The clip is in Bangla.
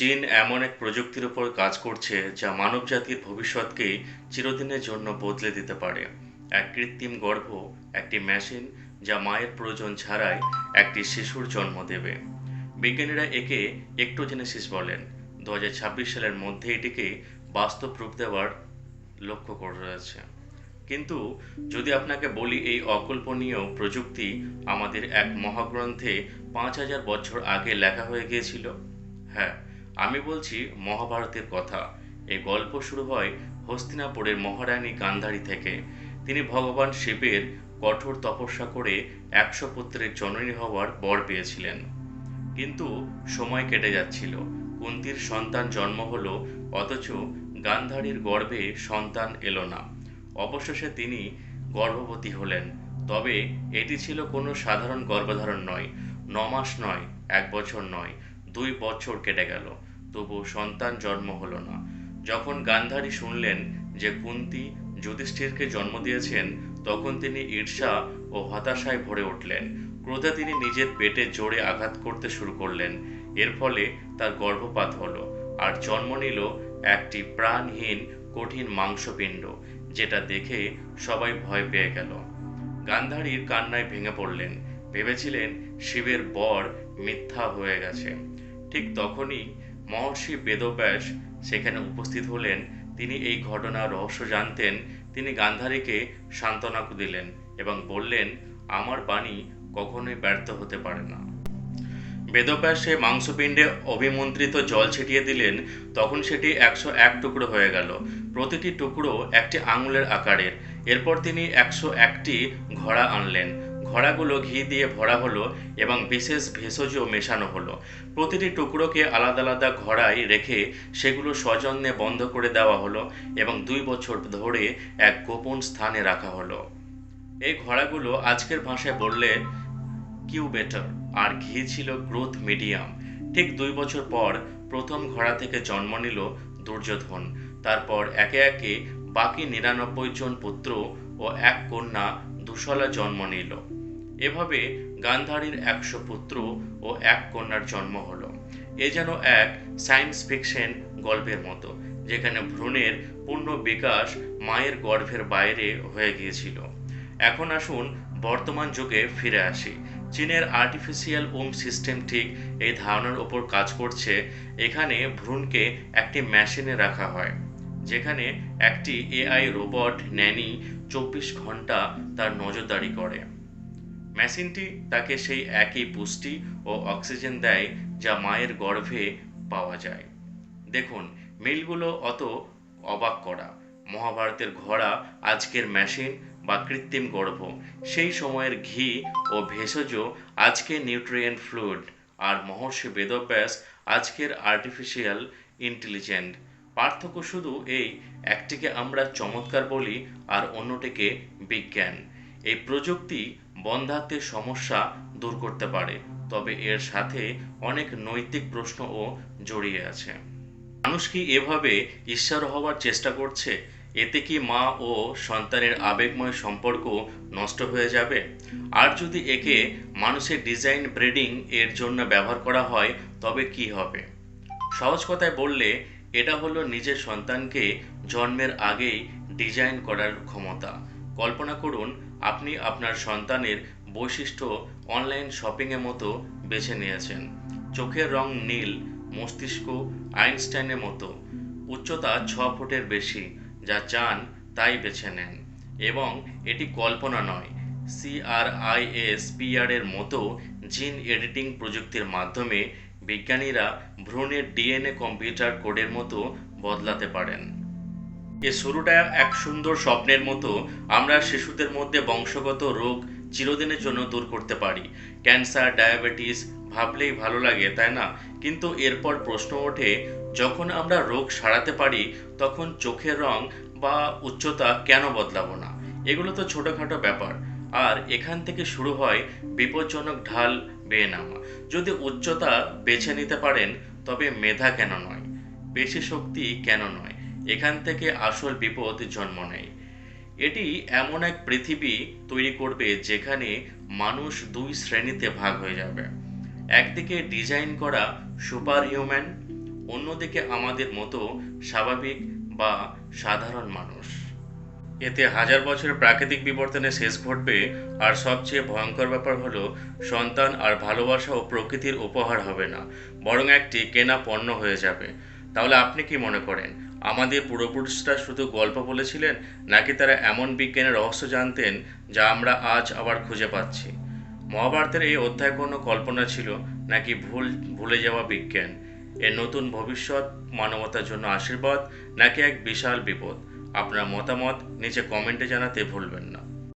চীন এমন এক প্রযুক্তির উপর কাজ করছে যা মানবজাতির ভবিষ্যৎকে চিরদিনের জন্য বদলে দিতে পারে। এক কৃত্রিম গর্ভ, একটি মেশিন যা মায়ের প্রয়োজন ছাড়াই একটি শিশুর জন্ম দেবে। বিজ্ঞানীরা একে একটোজেনেসিস বলেন। দু হাজার ছাব্বিশ সালের মধ্যে এটিকে বাস্তব রূপ দেওয়ার লক্ষ্য করে রয়েছে কিন্তু যদি আপনাকে বলি এই অকল্পনীয় প্রযুক্তি আমাদের এক মহাগ্রন্থে পাঁচ হাজার বছর আগে লেখা হয়ে গিয়েছিল? হ্যাঁ আমি বলছি মহাভারতের কথা। এই গল্প শুরু হয় হস্তিনাপুরের মহারানী গান্ধারী থেকে। তিনি ভগবান শিবের কঠোর তপস্যা করে একশো পুত্রের জননী হওয়ার বর পেয়েছিলেন। কিন্তু সময় কেটে যাচ্ছিল। কুন্তির সন্তান জন্ম হলো, অথচ গান্ধারীর গর্ভে সন্তান এলো না। অবশেষে তিনি গর্ভবতী হলেন। তবে এটি ছিল কোনো সাধারণ গর্ভধারণ নয় ন মাস নয়, এক বছর নয়, দুই বছর কেটে গেল। তবু সন্তান জন্ম হল না। যখন গান্ধারী শুনলেন যে কুন্তি যুধিষ্ঠিরকে জন্ম দিয়েছেন, তখন তিনি ঈর্ষা ও হতাশায় ভরে উঠলেন। ক্রোধে তিনি নিজের পেটে জোরে আঘাত করতে শুরু করলেন। এর ফলে তার গর্ভপাত হলো আর জন্ম নিল একটি প্রাণহীন কঠিন মাংসপিণ্ড, যেটা দেখে সবাই ভয় পেয়ে গেল। গান্ধারীর কান্নায় ভেঙে পড়লেন। ভেবেছিলেন শিবের বর মিথ্যা হয়ে গেছে। ঠিক তখনই মহর্ষি বেদব্যাস সেখানে উপস্থিত হলেন। তিনি এই ঘটনার রহস্য জানতেন। তিনি গান্ধারীকে সান্ত্বনা দিলেন এবং বললেন, আমার বাণী কখনোই ব্যর্থ হতে পারে না। বেদব্যাস মাংসপিণ্ডে অভিমন্ত্রিত জল ছিটিয়ে দিলেন। তখন সেটি একশো এক টুকরো হয়ে গেল। প্রতিটি টুকরো একটি আঙুলের আকারের। এরপর তিনি একশো একটি ঘোড়া আনলেন। ঘোড়াগুলো ঘি দিয়ে ভরা হলো এবং বিশেষ ভেষজ মেশানো হলো। প্রতিটি টুকরোকে আলাদা আলাদা ঘোড়ায় রেখে সেগুলো সযত্নে বন্ধ করে দেওয়া হলো এবং দুই বছর ধরে এক গোপন স্থানে রাখা হলো। এই ঘোড়াগুলো আজকের ভাষায় বললে কিউবেটার, আর ঘি ছিল গ্রোথ মিডিয়াম। ঠিক দুই বছর পর প্রথম ঘোড়া থেকে জন্ম নিল দুর্যোধন। তারপর একে একে বাকি নিরানব্বই জন পুত্র ও এক কন্যা দুশলা জন্ম নিল। এভাবে গান্ধারীর একশো পুত্র ও এক কন্যার জন্ম হলো। এ যেন এক সায়েন্স ফিকশন গল্পের মতো, যেখানে ভ্রূণের পূর্ণ বিকাশ মায়ের গর্ভের বাইরে হয়ে গিয়েছিল। এখন আসুন বর্তমান যুগে ফিরে আসি। চীনের আর্টিফিশিয়াল ওম সিস্টেম ঠিক এই ধারণার ওপর কাজ করছে। এখানে ভ্রূণকে একটি মেশিনে রাখা হয়, যেখানে একটি এআই রোবট ন্যানি চব্বিশ ঘণ্টা তার নজরদারি করে। মেশিনটি তাকে সেই একই পুষ্টি ও অক্সিজেন দেয় যা মায়ের গর্ভে পাওয়া যায়। দেখুন, মিলগুলো অত অবাক করা। মহাভারতের ঘোড়া, আজকের মেশিন বা কৃত্রিম গর্ভ, সেই সময়ের ঘি ও ভেষজ, আজকে নিউট্রিয়েন্ট ফ্লুইড, আর মহর্ষি বেদব্যাস, আজকের আর্টিফিশিয়াল ইন্টেলিজেন্ট। পার্থক্য শুধু এই, একটিকে আমরা চমৎকার বলি আর অন্যটিকে বিজ্ঞান। এই প্রযুক্তি বন্ধাত্বের সমস্যা দূর করতে পারে, তবে এর সাথে অনেক নৈতিক প্রশ্নও জড়িয়ে আছে। মানুষ কি এভাবে ঈশ্বর হওয়ার চেষ্টা করছে? এতে কি মা ও সন্তানের আবেগময় সম্পর্ক নষ্ট হয়ে যাবে? আর যদি একে মানুষের ডিজাইন ব্রিডিং এর জন্য ব্যবহার করা হয়, তবে কি হবে? সহজ কথায় বললে, এটা হলো নিজের সন্তানকে জন্মের আগেই ডিজাইন করার ক্ষমতা। কল্পনা করুন, আপনি আপনার সন্তানের বৈশিষ্ট্য অনলাইন শপিংয়ের মতো বেছে নিয়েছেন। চোখের রং নীল, মস্তিষ্ক আইনস্টাইনের মতো। উচ্চতা ছ ফুটের বেশি, যা চান তাই বেছে নেন। এবং এটি কল্পনা নয় সিআরআইএস পিআর এর মতো জিন এডিটিং প্রযুক্তির মাধ্যমে বিজ্ঞানীরা ভ্রূণের ডিএনএ কম্পিউটার কোডের মতো বদলাতে পারেন। এ শুরুটা এক সুন্দর স্বপ্নের মতো, আমরা শিশুদের মধ্যে বংশগত রোগ চিরদিনের জন্য দূর করতে পারি। ক্যান্সার, ডায়াবেটিস ভাবলেই ভালো লাগে, তাই না? কিন্তু এরপর প্রশ্ন ওঠে, যখন আমরা রোগ সারাতে পারি, তখন চোখের রং বা উচ্চতা কেন বদলাবো না? এগুলো তো ছোটোখাটো ব্যাপার। আর এখান থেকে শুরু হয় বিপজ্জনক ঢাল বেয়ে নামা। যদি উচ্চতা বেছে নিতে পারেন, তবে মেধা কেন নয়? পেশি শক্তি কেন নয়? এখান থেকে আসল বিপদ জন্ম নেয়। এটি এমন এক পৃথিবী তৈরি করবে যেখানে মানুষ দুই শ্রেণীতে ভাগ হয়ে যাবে। একদিকে ডিজাইন করা সুপার হিউম্যান অন্যদিকে আমাদের মতো স্বাভাবিক বা সাধারণ মানুষ। এতে হাজার বছরের প্রাকৃতিক বিবর্তনে শেষ ঘটবে, আর সবচেয়ে ভয়ঙ্কর ব্যাপার হলো, সন্তান আর ভালোবাসা ও প্রকৃতির উপহার হবে না, বরং একটি কেনা পণ্য হয়ে যাবে। তাহলে আপনি কি মনে করেন, আমাদের পূর্বপুরুষরা শুধু গল্প বলেছিলেন, নাকি তারা এমন বিজ্ঞানের রহস্য জানতেন, যা আমরা আজ আবার খুঁজে পাচ্ছি? মহাভারতের এই অধ্যায় কোনো কল্পনা ছিল, নাকি ভুল, ভুলে যাওয়া বিজ্ঞান? এর নতুন ভবিষ্যৎ, মানবতার জন্য আশীর্বাদ, নাকি এক বিশাল বিপদ? আপনার মতামত নিচে কমেন্টে জানাতে ভুলবেন না।